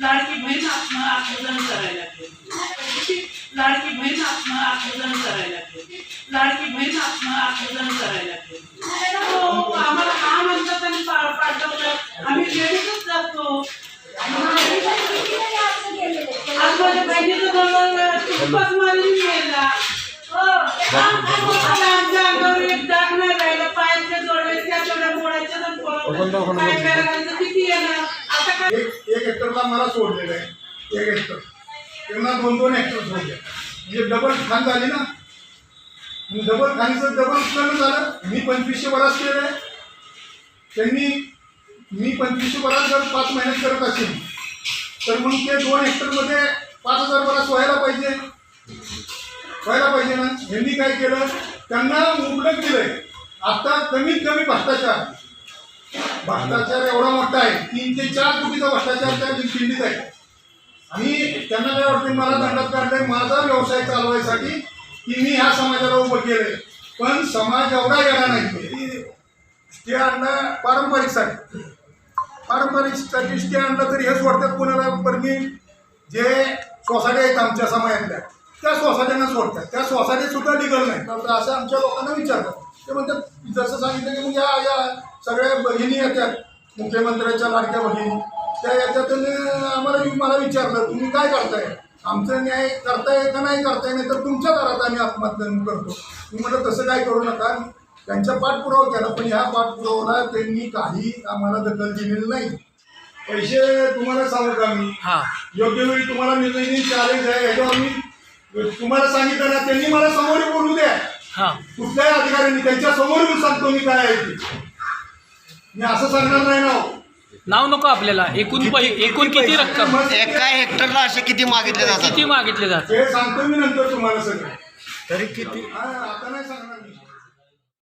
लाडकी बहीण आपण आंदोलन करायला लागले. लाडकी बहीण आपण आंदोलन करायला लाडकी बहीण आपण आंदोलन करायला हो, आम्हाला का म्हणतात आणि पा- आम्ही लेडीजच जातो. आज माझ्या बहिणीचं दोन खूपच मारून गेला आमच्या अंगावर एक नाही राहिला. पायाच्या त्या जोड्या मोडायच्या तर किती येणार? आता काय? एक हेक्टरला मला सोडलेलं आहे. एक हेक्टर त्यांना दोन दोन हेक्टर सोडले. म्हणजे डबल खान झाली ना. म्हणजे डबल खाणीचं डबल उत्पन्न झालं. मी पंचवीसशे बराच केलं आहे. त्यांनी मी पंचवीसशे बराच जर पाच महिन्यात करत असेल तर मग ते दोन हेक्टरमध्ये पाच हजार बराच व्हायला पाहिजे. व्हायला पाहिजे ना. यांनी काय केलं? त्यांना मुबलक दिलंय. आता कमीत कमी भ्रष्टाचार. भ्रष्टाचार एवढा मोठा आहे तीन ते चार कोटीचा भ्रष्टाचार त्या दिंडीत आहे. आणि त्यांना काय वाटतं मला दंडात काढलंय माझा व्यवसाय चालवायसाठी की मी ह्या समाजाला उभं केलंय पण समाज एवढा गेला नाही. स्टे आणला पारंपरिकसाठी पारंपरिकसाठी स्टे आणला तरी हेच वाटतात कोणाला पण जे सोसायटी आहेत आमच्या समाजातल्या त्या सोसायट्यांना सोडतात. त्या सोसायटी सुद्धा लिगल नाही. तर असं आमच्या लोकांना विचारतात. ते म्हणतात जसं सांगितलं की मग या या सगळ्या बहिणी येतात मुख्यमंत्र्यांच्या लाडक्या बहिणी. त्या याच्यातून आम्हाला मला विचारलं तुम्ही काय करताय? आमचं न्याय करताय का नाही करताय नाही तर तुमच्या दारात आम्ही आत्महत्या करतो. मी म्हटलं तसं काय करू नका. त्यांच्या पाठपुरावा केला पण ह्या पाठपुरावाला त्यांनी काही आम्हाला दखल दिलेली नाही. पैसे तुम्हाला सांगू का मी योग्य वेळी तुम्हाला निर्णय चॅलेंज आहे ह्याच्यावर मी तुम्हाला सांगितलं ना त्यांनी मला समोर बोलू द्या. हा. कुठल्याही अधिकाऱ्यांनी त्यांच्यासमोर येऊन सांगतो मी काय आहे ते. मी असं सांगणार नाही ना. नाव नको आपल्याला. एकूण पै एकूण किती रक्कम? एका हेक्टरला असे किती मागितले जातात? किती मागितले जातात? हे सांगतो मी नंतर तुम्हाला सगळं. तरी किती? हा, आता नाही सांगणार मी.